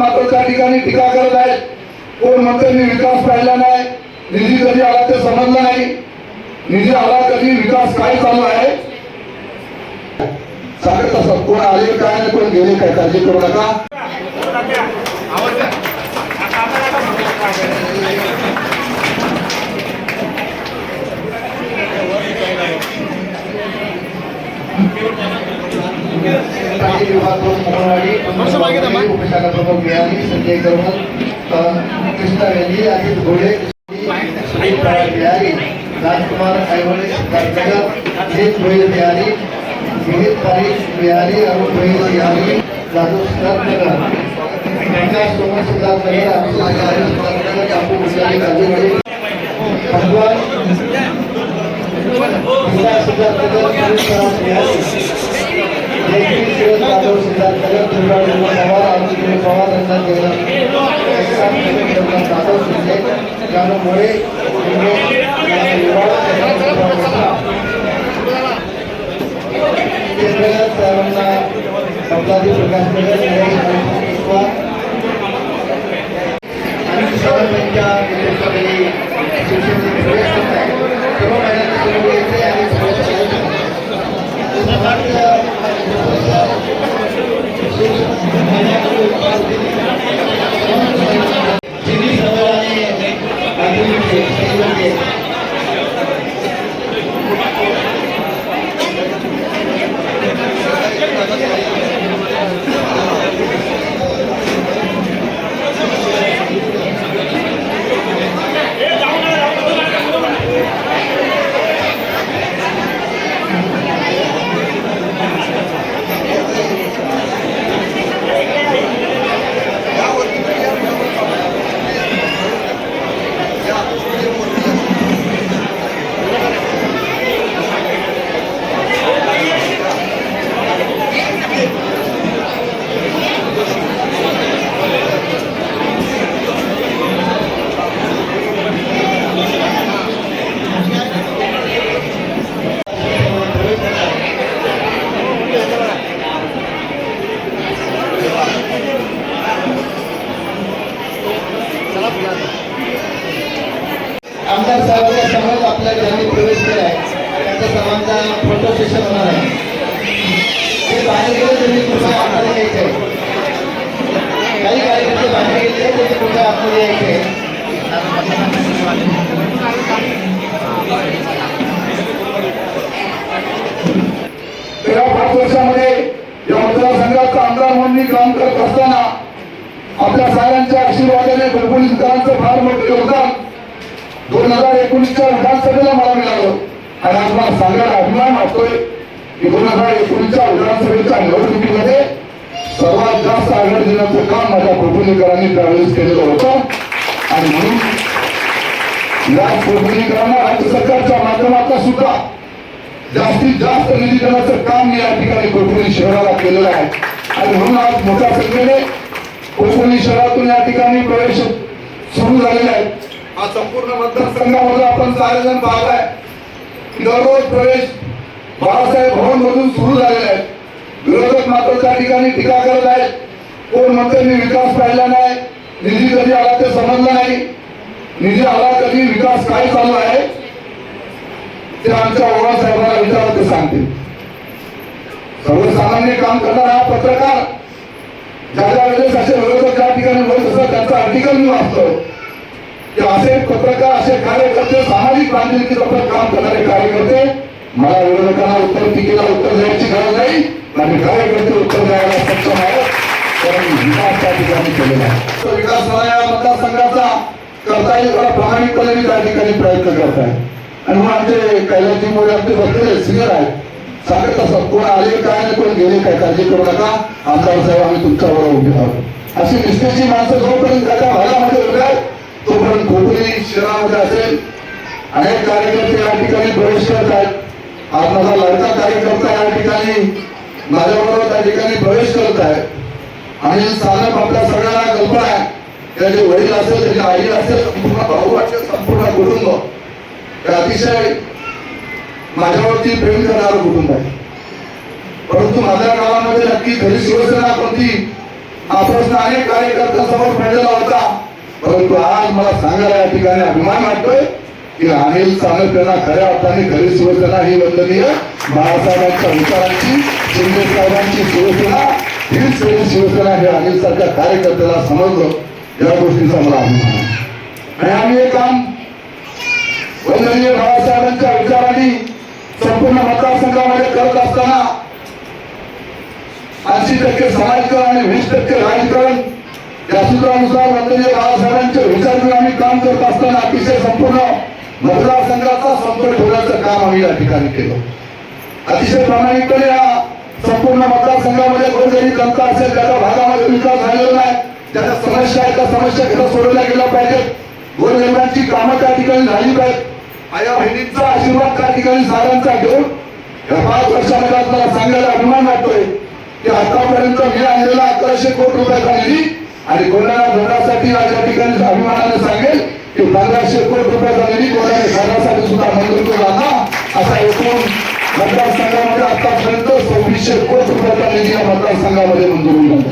मात्र त्या ठिकाणी टीका करत आहेत. कोण म्हणते मी विकास पाहिला नाही निधी कधी आला ते समजलं नाही. निधी आला कधी विकास काय चालू आहे? सांगत असत कोण आले काय नाही कोण गेले काय काळजी करू नका. विभाग प्रमुख मोहनवाडी उपशाखा प्रमुख बिहारी संजय करमल कृष्णा वेली अजित घोडे सुनील बिहारी राजकुमार ऐवले अजित भोईल बिहारी विनीत पारिक बिहारी अरुण भोईल बिहारी लालू सिद्धार्थनगर विकास सोमन सिद्धार्थनगर अभिषेक आचार्य सिद्धार्थनगर टापू मुसलानी गाजीवाडी भगवान विकास सिद्धार्थनगर बिहारी जयश्री जाधव सिद्धार्थ दुर्गा पवार आरती पवार रंजन जाधव शिंदे जानू मोरे प्रकाश नगर Gracias. आमदार साहेबांच्या समोर आपल्या ज्यांनी प्रवेश केला आहे त्यांच्या सर्वांचा फोटो सेशन होणार आहे ते बाहेर गेले त्यांनी कृपया आतमध्ये यायचे आहे. काही कार्यकर्ते बाहेर गेले त्यांनी कृपया आतमध्ये यायचे आहे. तेरा पाच वर्षामध्ये आपल्या साऱ्यांच्या आशीर्वादाने भरपूरकरांचं फार मोठं योगदान दोन हजार एकोणीसच्या विधानसभेला मला मिळालं. आणि आज मला सांगायला अभिमान वाटतोय की दोन हजार एकोणीसच्या विधानसभेच्या निवडणुकीमध्ये सर्वात जास्त आघाडी देण्याचं काम माझ्या प्रफुल्लीकरांनी त्यावेळेस केलेलं होतं. आणि म्हणून या प्रफुल्लीकरांना राज्य सरकारच्या माध्यमातून सुद्धा जास्तीत जास्त निधी देण्याचं काम या ठिकाणी कोकणी शहराला केलेलं आहे. आणि म्हणून आज मोठ्या संख्येने शहरातून या ठिकाणी प्रवेश सुरू झालेले आहेत हा संपूर्ण मतदारसंघामध्ये आपण सारेजण पाहताय. की दररोज प्रवेश बाळासाहेब भवन मधून सुरू झालेले आहेत विरोधक मात्र त्या ठिकाणी टीका करत आहेत. कोण म्हणते मी विकास पाहिला नाही निधी कधी आला ते समजलं नाही. निधी आला कधी विकास काय चालू आहे? ते आमच्या ओळा साहेबांना विचारत ते सांगतील. सर्वसामान्य काम करणारा हा पत्रकार ज्या ज्या वेळेस असे विरोधक त्या ठिकाणी बोलत असतात त्यांचं आर्टिकल मी वाचतो की प्रकार असे कार्यकर्ते सामाजिक बांधिलकी काम करणारे कार्यकर्ते मला विरोधकांना उत्तर टीकेला उत्तर द्यायची गरज नाही. आणि कार्यकर्ते उत्तर द्यायला सक्षम आहेत. कारण विकास त्या ठिकाणी केलेला आहे. विकास मला या मतदारसंघाचा. करता येईल प्रामाणिकपणे मी त्या ठिकाणी प्रयत्न करत आहे आणि मग आमचे कैलासजी मोरे आमचे बसलेले सिनियर आहेत. सांगत असत कोण आले काय आणि कोण गेले काय काळजी करू नका. आमदार साहेब आम्ही तुमच्याबरोबर उभे आहोत. अशी निष्ठेची माणसं जोपर्यंत त्याच्या भागामध्ये खोपोली शहरामध्ये असेल अनेक कार्यकर्ते या ठिकाणी प्रवेश करत आहेत आज माझा लढता कार्यकर्ता या ठिकाणी माझ्याबरोबर त्या ठिकाणी प्रवेश करत आहे. आणि साधक आपल्या सगळ्यांना कल्पना आहे. त्याचे वडील असेल त्याची आई असेल संपूर्ण भाऊ असेल संपूर्ण कुटुंब. हे अतिशय माझ्यावरती प्रेम करणारं कुटुंब आहे. परंतु माझ्या गावामध्ये नक्की खरी शिवसेना कोणती? हा प्रश्न अनेक कार्यकर्त्यांसमोर पडलेला होता. परंतु आज मला सांगायला या ठिकाणी अभिमान वाटतोय की अनिल सामर्थ्यांना खऱ्या अर्थाने खरी शिवसेना ही वंदनीय बाळासाहेबांच्या विचारांची शिंदे साहेबांची शिवसेना हीच खरी शिवसेना हे अनिल सारख्या कार्यकर्त्याला समजलं या गोष्टीचा मला अभिमान आणि आम्ही हे काम वंदनीय बाळासाहेबांच्या विचारांनी संपूर्ण मतदारसंघामध्ये करत असताना ऐंशी टक्के समाजकारण आणि वीस टक्के राजकारण या सूत्रानुसार वंदनीय बाळासाहेबांचे विचार आम्ही काम करत असताना अतिशय संपूर्ण मतदारसंघाचा संपर्क ठेवण्याचं काम आम्ही या ठिकाणी केलं. अतिशय प्रामाणिकपणे या संपूर्ण मतदारसंघामध्ये गोरगरीब जनता असेल त्याच्या भागामध्ये विकास झालेला नाही त्याच्या समस्या आहेत त्या समस्या खरं सोडवल्या गेल्या पाहिजेत. गोरगरिबांची कामं त्या ठिकाणी झाली पाहिजेत. आया बहिणींचा आशीर्वाद त्या ठिकाणी साऱ्यांचा घेऊन या पाच वर्षामध्ये मला सांगायला अभिमान वाटतोय की आतापर्यंत मी आणलेला अकराशे कोटी रुपयाचा निधी आणि कोणाला धोरणासाठी आज या ठिकाणी अभिमानाने सांगेल की पंधराशे कोटी रुपयाचा निधी कोणाने धरण्यासाठी सुद्धा मंजूर केला ना? असा एकूण मतदारसंघामध्ये आतापर्यंत सव्वीसशे कोटी रुपयाचा निधी या मतदारसंघामध्ये मंजूर